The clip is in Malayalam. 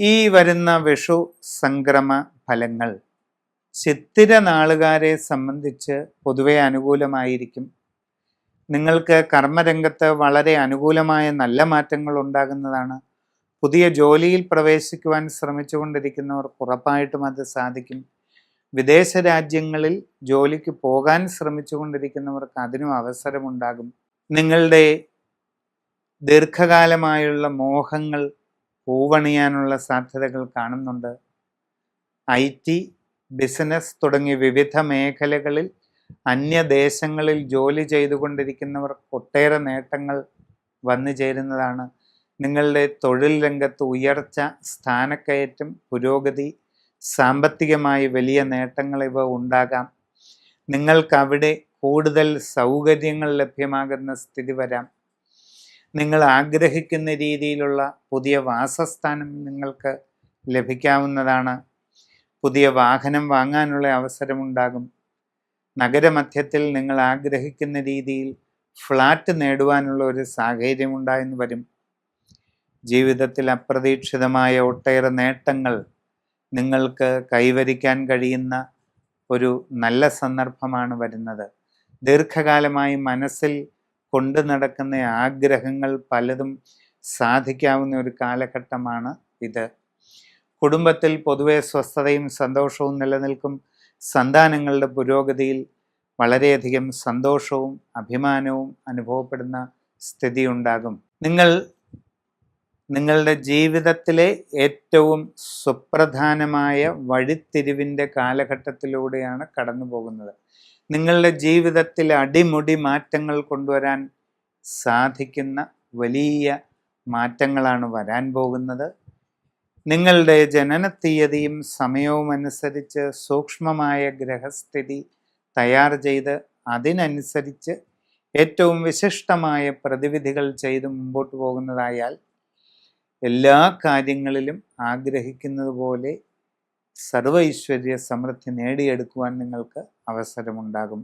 ഈ വരുന്ന വിഷു സംക്രമ ഫലങ്ങൾ ചിത്തിര നാളുകാരെ സംബന്ധിച്ച് പൊതുവെ അനുകൂലമായിരിക്കും. നിങ്ങൾക്ക് കർമ്മരംഗത്ത് വളരെ അനുകൂലമായ നല്ല മാറ്റങ്ങൾ ഉണ്ടാകുന്നതാണ്. പുതിയ ജോലിയിൽ പ്രവേശിക്കുവാൻ ശ്രമിച്ചുകൊണ്ടിരിക്കുന്നവർക്ക് ഉറപ്പായിട്ടും അത് സാധിക്കും. വിദേശ രാജ്യങ്ങളിൽ ജോലിക്ക് പോകാൻ ശ്രമിച്ചുകൊണ്ടിരിക്കുന്നവർക്ക് അതിനും അവസരമുണ്ടാകും. നിങ്ങളുടെ ദീർഘകാലമായുള്ള മോഹങ്ങൾ പൂവണിയാനുള്ള സാധ്യതകൾ കാണുന്നുണ്ട്. ഐ ടി ബിസിനസ് തുടങ്ങിയ വിവിധ മേഖലകളിൽ അന്യദേശങ്ങളിൽ ജോലി ചെയ്തുകൊണ്ടിരിക്കുന്നവർക്ക് ഒട്ടേറെ നേട്ടങ്ങൾ വന്നു ചേരുന്നതാണ്. നിങ്ങളുടെ തൊഴിൽ രംഗത്ത് ഉയർച്ച സ്ഥാനക്കയറ്റം പുരോഗതി സാമ്പത്തികമായി വലിയ നേട്ടങ്ങൾ ഇവ ഉണ്ടാകാം. നിങ്ങൾക്കവിടെ കൂടുതൽ സൗകര്യങ്ങൾ ലഭ്യമാകുന്ന സ്ഥിതി വരാം. നിങ്ങൾ ആഗ്രഹിക്കുന്ന രീതിയിലുള്ള പുതിയ വാസസ്ഥാനം നിങ്ങൾക്ക് ലഭിക്കാവുന്നതാണ്. പുതിയ വാഹനം വാങ്ങാനുള്ള അവസരമുണ്ടാകും. നഗരമധ്യത്തിൽ നിങ്ങൾ ആഗ്രഹിക്കുന്ന രീതിയിൽ ഫ്ലാറ്റ് നേടുവാനുള്ള ഒരു സാഹചര്യം ഉണ്ടായെന്ന് വരും. ജീവിതത്തിൽ അപ്രതീക്ഷിതമായ ഒട്ടേറെ നേട്ടങ്ങൾ നിങ്ങൾക്ക് കൈവരിക്കാൻ കഴിയുന്ന ഒരു നല്ല സന്ദർഭമാണ് വരുന്നത്. ദീർഘകാലമായി മനസ്സിൽ കൊണ്ടു നടക്കുന്ന ആഗ്രഹങ്ങൾ പലതും സാധിക്കാവുന്ന ഒരു കാലഘട്ടമാണ് ഇത്. കുടുംബത്തിൽ പൊതുവെ സ്വസ്ഥതയും സന്തോഷവും നിലനിൽക്കും. സന്താനങ്ങളുടെ പുരോഗതിയിൽ വളരെയധികം സന്തോഷവും അഭിമാനവും അനുഭവപ്പെടുന്ന സ്ഥിതി ഉണ്ടാകും നിങ്ങൾ നിങ്ങളുടെ ജീവിതത്തിലെ ഏറ്റവും സുപ്രധാനമായ വഴിത്തിരിവിന്റെ കാലഘട്ടത്തിലൂടെയാണ് കടന്നു പോകുന്നത് നിങ്ങളുടെ ജീവിതത്തിൽ അടിമുടി മാറ്റങ്ങൾ കൊണ്ടുവരാൻ സാധിക്കുന്ന വലിയ മാറ്റങ്ങളാണ് വരാൻ പോകുന്നത്. നിങ്ങളുടെ ജനന തീയതിയും സമയവും അനുസരിച്ച് സൂക്ഷ്മമായ ഗ്രഹസ്ഥിതി തയ്യാർ ചെയ്ത് അതിനനുസരിച്ച് ഏറ്റവും വിശിഷ്ടമായ പ്രതിവിധികൾ ചെയ്ത് മുമ്പോട്ട് പോകുന്നതായാൽ എല്ലാ കാര്യങ്ങളിലും ആഗ്രഹിക്കുന്നത് പോലെ സർവൈശ്വര്യ സമൃദ്ധി നേടിയെടുക്കുവാൻ നിങ്ങൾക്ക് അവസരമുണ്ടാകും.